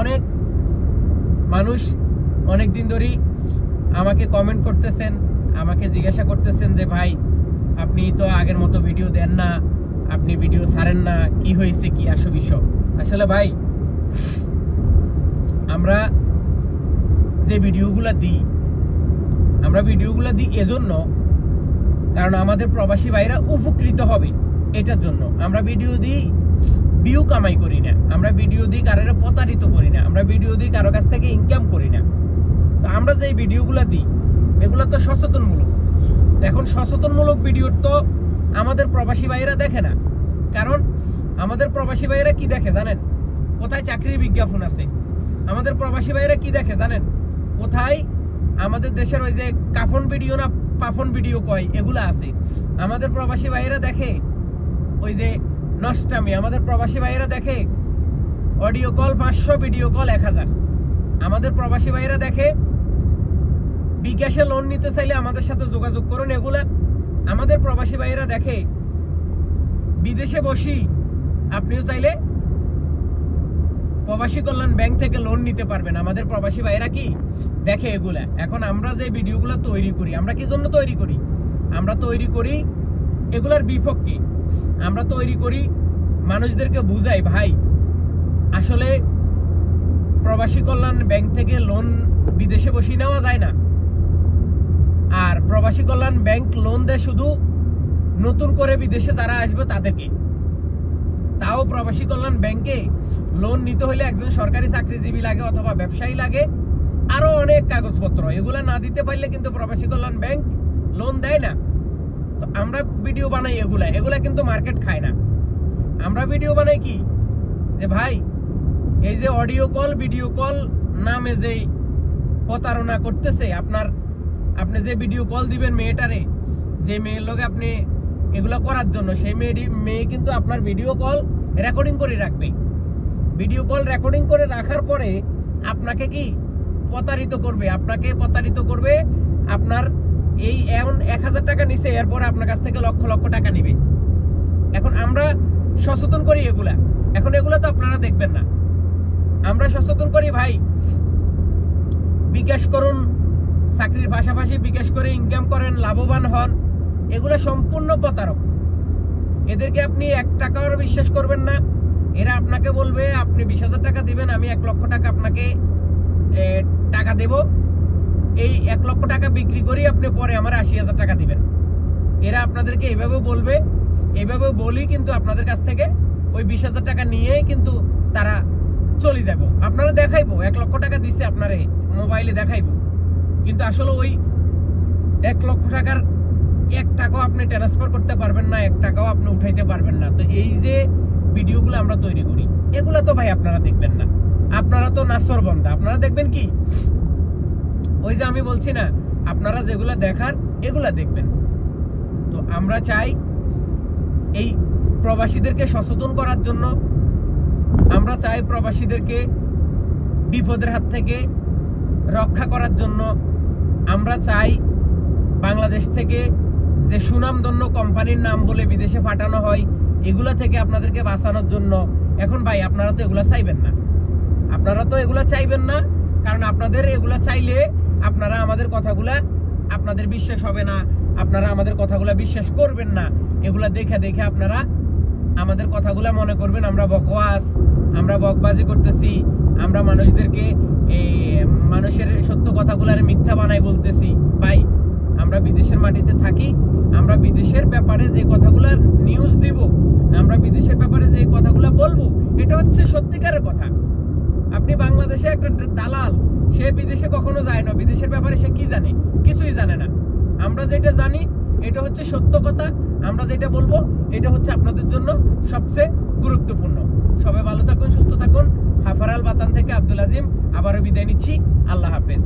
অনেক মানুষ অনেক দিন ধরেই আমাকে কমেন্ট করতেছেন, আমাকে জিজ্ঞাসা করতেছেন যে, ভাই, আপনি তো আগের মতো ভিডিও দেন না, আপনি ভিডিও ছাড়েন না, কি হয়েছে, কি আসো বিষয়? আসলে ভাই, আমরা যে ভিডিওগুলো দিই, আমরা ভিডিওগুলো দিই এজন্য কারণ আমাদের প্রবাসী ভাইরা উপকৃত হবে এটার জন্য। আমরা ভিডিও দিই ভিউ কামাই করি না। আমরা ভিডিও দিই কারোর প্রতারিত করি না, আমরা ভিডিও দিই কারও কাছ থেকে ইনকাম করি না। তো আমরা যে ভিডিওগুলো দিই, এগুলো তো সচেতনমূলক। এখন সচেতনমূলক ভিডিও তো আমাদের প্রবাসী ভাইরা দেখে না। কারণ আমাদের প্রবাসী ভাইরা কি দেখে জানেন? কোথায় চাকরির বিজ্ঞাপন আছে? আমাদের প্রবাসী ভাইরা কি দেখে জানেন? কোথায় আমাদের দেশের ওই যে কাফন ভিডিও না পাফন ভিডিও কয়, এগুলো আছে। আমাদের প্রবাসী ভাইয়েরা দেখে ওই যে নষ্টামি, আমাদের প্রবাসী ভাইয়েরা দেখে অডিও কল পাঁচশো, ভিডিও কল এক হাজার। আমাদের প্রবাসী ভাইয়েরা দেখে, বিকাশে লোন নিতে চাইলে আমাদের সাথে যোগাযোগ করুন এগুলা। আমাদের প্রবাসী ভাইয়েরা দেখে, বিদেশে বসি, আপনিও চাইলে প্রবাসী কল্যাণ ব্যাংক থেকে লোন নিতে পারবেন। আমাদের প্রবাসী ভাইয়েরা কি? দেখে এগুলা। এখন আমরা যে ভিডিওগুলো তৈরি করি, আমরা কি জন্য তৈরি করি? আমরা তৈরি করি এগুলার বিপক্ষে। আমরা তৈরি করি, মানুষদেরকে বুঝাই, ভাই আসলে প্রবাসী কল্যাণ ব্যাংক থেকে লোন বিদেশে বসে নেওয়া যায় না। আর প্রবাসী কল্যাণ ব্যাংক লোন দেয় শুধু নতুন করে বিদেশে যারা আসবে তাদেরকে। তাও প্রবাসী কল্যাণ ব্যাংকে লোন নিতে হলে একজন সরকারি চাকরিজীবী লাগে অথবা ব্যবসায়ী লাগে। আরও অনেক কাগজপত্র, এগুলা না দিতে পারলে কিন্তু প্রবাসী কল্যাণ ব্যাংক লোন দেয় না। তো আমরা ভিডিও বানাই এগুলা এগুলা কিন্তু মার্কেট খায় না। আমরা ভিডিও বানাই কি? যে ভাই এই যে অডিও কল ভিডিও কল নামে যে প্রতারণা করতেছে, আপনার, আপনি যে ভিডিও কল দিবেন মেয়েটারে, যে মেয়ের লোক আপনি এগুলো করার জন্য, সেই মেয়ে মেয়ে কিন্তু আপনার ভিডিও কল রেকর্ডিং করে রাখবে। ভিডিও কল রেকর্ডিং করে রাখার পরে আপনাকে কি প্রতারিত করবে? আপনাকে প্রতারিত করবে আপনার এই এমন এক হাজার টাকা নিছে, এরপরে আপনার কাছ থেকে লক্ষ লক্ষ টাকা নিবে। এখন আমরা সচেতন করি এগুলা। এখন এগুলো তো আপনারা দেখবেন না। আমরা সচেতন করি ভাই। বিকাশ করুন, চাকরির পাশাপাশি বিকাশ করে ইনকাম করেন, লাভবান হন। এগুলো সম্পূর্ণ প্রতারক। এদেরকে আপনি এক টাকাও বিশ্বাস করবেন না। এরা আপনাকে বলবে, আপনি বিশ হাজার টাকা দিবেন, আমি এক লক্ষ টাকা আপনাকে টাকা দেব। এই এক লক্ষ টাকা বিক্রি করি আপনি পরে আমার আশি হাজার টাকা দিবেন। এরা আপনাদেরকে এভাবে বলবে এইভাবে বলি কিন্তু আপনাদের কাছ থেকে, ওই বিশ হাজার টাকা নিয়েই কিন্তু তারা চলে যাব। আপনারা দেখাইবো, এক লক্ষ টাকা দিচ্ছে আপনারে, মোবাইলে দেখাইবো। কিন্তু আসলে ওই এক লক্ষ টাকার এক টাকাও আপনি ট্রান্সফার করতে পারবেন না, এক টাকাও আপনি উঠাইতে পারবেন না। তো এই যে ভিডিওগুলো আমরা তৈরি করি, এগুলো তো ভাই আপনারা দেখবেন না। আপনারা তো নাসর বন্ধা। আপনারা দেখবেন কি? ওই যে আমি বলছি না, আপনারা যেগুলো দেখার, এগুলা দেখবেন। তো আমরা চাই এই প্রবাসীদেরকে সচেতন করার জন্য আমরা চাই প্রবাসীদেরকে বিপদের হাত থেকে রক্ষা করার জন্য। আমরা চাই বাংলাদেশ থেকে যে সুনামধন্য কোম্পানির নাম বলে বিদেশে পাঠানো হয়, এগুলো থেকে আপনাদেরকে বাঁচানোর জন্য। এখন ভাই, আপনারা তো এগুলো চাইবেন না। আপনারা তো এগুলো চাইবেন না, কারণ আপনাদের এগুলা চাইলে আপনারা আমাদের কথাগুলা আপনাদের বিশ্বাস হবে না। আপনারা আমাদের কথাগুলা বিশ্বাস করবেন না। এগুলা দেখে দেখে আপনারা আমাদের কথাগুলা মনে করবেন, আমরা বকওয়াস, আমরা বকবাজি করতেছি, আমরা মানুষদেরকে এই মানুষের সত্য কথাগুলার মিথ্যা বানাই বলতেছি। ভাই, আমরা বিদেশের মাটিতে থাকি, আমরা বিদেশের ব্যাপারে যে কথাগুলা নিউজ দিব, আমরা বিদেশের ব্যাপারে যে কথাগুলা বলব, এটা হচ্ছে সত্যিকারের কথা। আপনি বাংলাদেশে একটা দালাল, সে বিদেশে কখনো যায় না, বিদেশের ব্যাপারে সে কি জানে? কিছুই জানে না। আমরা যেটা জানি, এটা হচ্ছে সত্য কথা, আমরা যেটা বলব, এটা হচ্ছে আপনাদের জন্য সবচেয়ে গুরুত্বপূর্ণ। সবাই ভালো থাকুন, সুস্থ থাকুন। হাফারাল বাতান থেকে আব্দুল আজিম, আবারও বিদায় নিচ্ছি। আল্লাহ হাফেজ।